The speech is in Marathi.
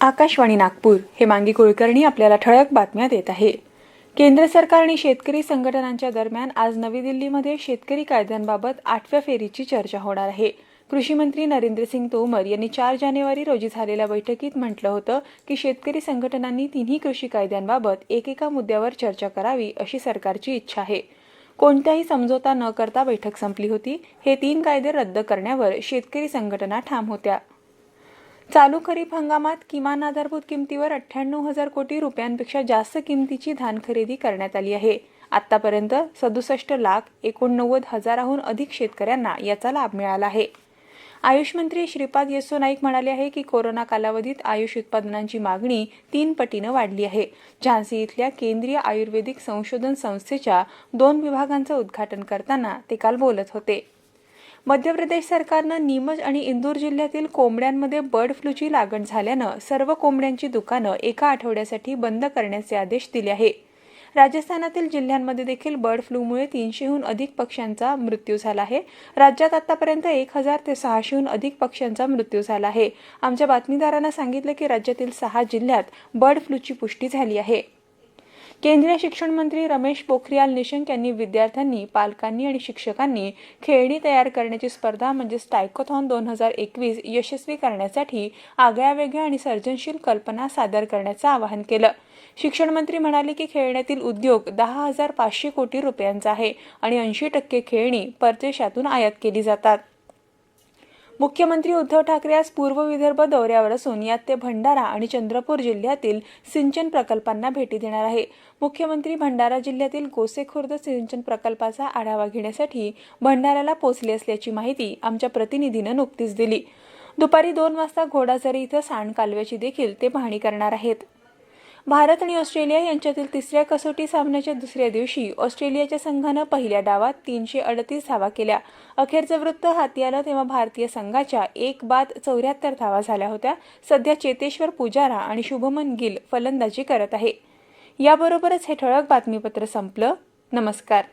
आकाशवाणी नागपूर हे मांगी कुलकर्णी आपल्याला ठळक बातम्या देत आहे. केंद्र सरकार आणि शेतकरी संघटनांच्या दरम्यान आज नवी दिल्लीमध्ये शेतकरी कायद्यांबाबत आठव्या फेरीची चर्चा होणार आहे. कृषी मंत्री नरेंद्रसिंग तोमर यांनी चार जानेवारी रोजी झालेल्या बैठकीत म्हटलं होतं की शेतकरी संघटनांनी तिन्ही कृषी कायद्यांबाबत एकेका मुद्द्यावर चर्चा करावी अशी सरकारची इच्छा आहे. कोणत्याही समझोता न करता बैठक संपली होती. हे तीन कायदे रद्द करण्यावर शेतकरी संघटना ठाम होत्या. चालू खरीप हंगामात किमान आधारभूत किमतीवर अठ्ठ्याण्णव हजार कोटी रुपयांपेक्षा जास्त किमतीची धान खरेदी करण्यात आली आहे. आतापर्यंत सदुसष्ट लाख एकोणनव्वद हजाराहून अधिक शेतकऱ्यांना याचा लाभ मिळाला आहे. आयुष मंत्री श्रीपाद येसो नाईक म्हणाले आहे की कोरोना कालावधीत आयुष उत्पादनांची मागणी तीन पटीनं वाढली आहे. झान्सी इथल्या केंद्रीय आयुर्वेदिक संशोधन संस्थेच्या दोन विभागांचं उद्घाटन करताना ते काल बोलत होते. मध्य प्रदेश सरकारनं नीमच आणि इंदूर जिल्ह्यातील कोंबड्यांमध्ये बर्ड फ्लूची लागण झाल्यानं सर्व कोंबड्यांची दुकानं एका आठवड्यासाठी बंद करण्याचे आदेश दिले आहे. राजस्थानातील जिल्ह्यांमध्ये देखील बर्ड फ्लूमुळे तीनशेहून अधिक पक्ष्यांचा मृत्यू झाला आहे. राज्यात आतापर्यंत एक हजार ते सहाशेहून अधिक पक्ष्यांचा मृत्यू झाला आहे. आमच्या बातमीदारांना सांगितलं की राज्यातील सहा जिल्ह्यात बर्ड फ्लूची पुष्टी झाली आहे. केंद्रीय शिक्षण मंत्री रमेश पोखरियाल निशंक यांनी विद्यार्थ्यांनी पालकांनी आणि शिक्षकांनी खेळणी तयार करण्याची स्पर्धा म्हणजेच टायकोथॉन दोन हजार एकवीस यशस्वी करण्यासाठी आगळ्या वेगळ्या आणि सर्जनशील कल्पना सादर करण्याचं आवाहन केलं. शिक्षण मंत्री म्हणाले की खेळण्यातील उद्योग दहा हजार पाचशे कोटी रुपयांचा आहे आणि ऐंशी टक्के खेळणी परदेशातून आयात केली जातात. मुख्यमंत्री उद्धव ठाकरे आज पूर्व विदर्भ दौऱ्यावर असून यात ते भंडारा आणि चंद्रपूर जिल्ह्यातील सिंचन प्रकल्पांना भेटी देणार आहे. मुख्यमंत्री भंडारा जिल्ह्यातील गोसेखुर्द सिंचन प्रकल्पाचा आढावा घेण्यासाठी भंडाऱ्याला पोहोचले असल्याची माहिती आमच्या प्रतिनिधीनं नुकतीच दिली. दुपारी दोन वाजता घोडाझरी इथं सांड कालव्याची देखील ते पाहणी करणार आहेत. भारत आणि ऑस्ट्रेलिया यांच्यातील तिसऱ्या कसोटी सामन्याच्या दुसऱ्या दिवशी ऑस्ट्रेलियाच्या संघानं पहिल्या डावात तीनशे अडतीस धावा केल्या. अखेरचं वृत्त हाती आलं तेव्हा भारतीय संघाच्या एक बाद चौऱ्याहत्तर धावा झाल्या होत्या. सध्या चेतेश्वर पुजारा आणि शुभमन गिल फलंदाजी करत आहे. याबरोबरच हे ठळक बातमीपत्र संपलं. नमस्कार.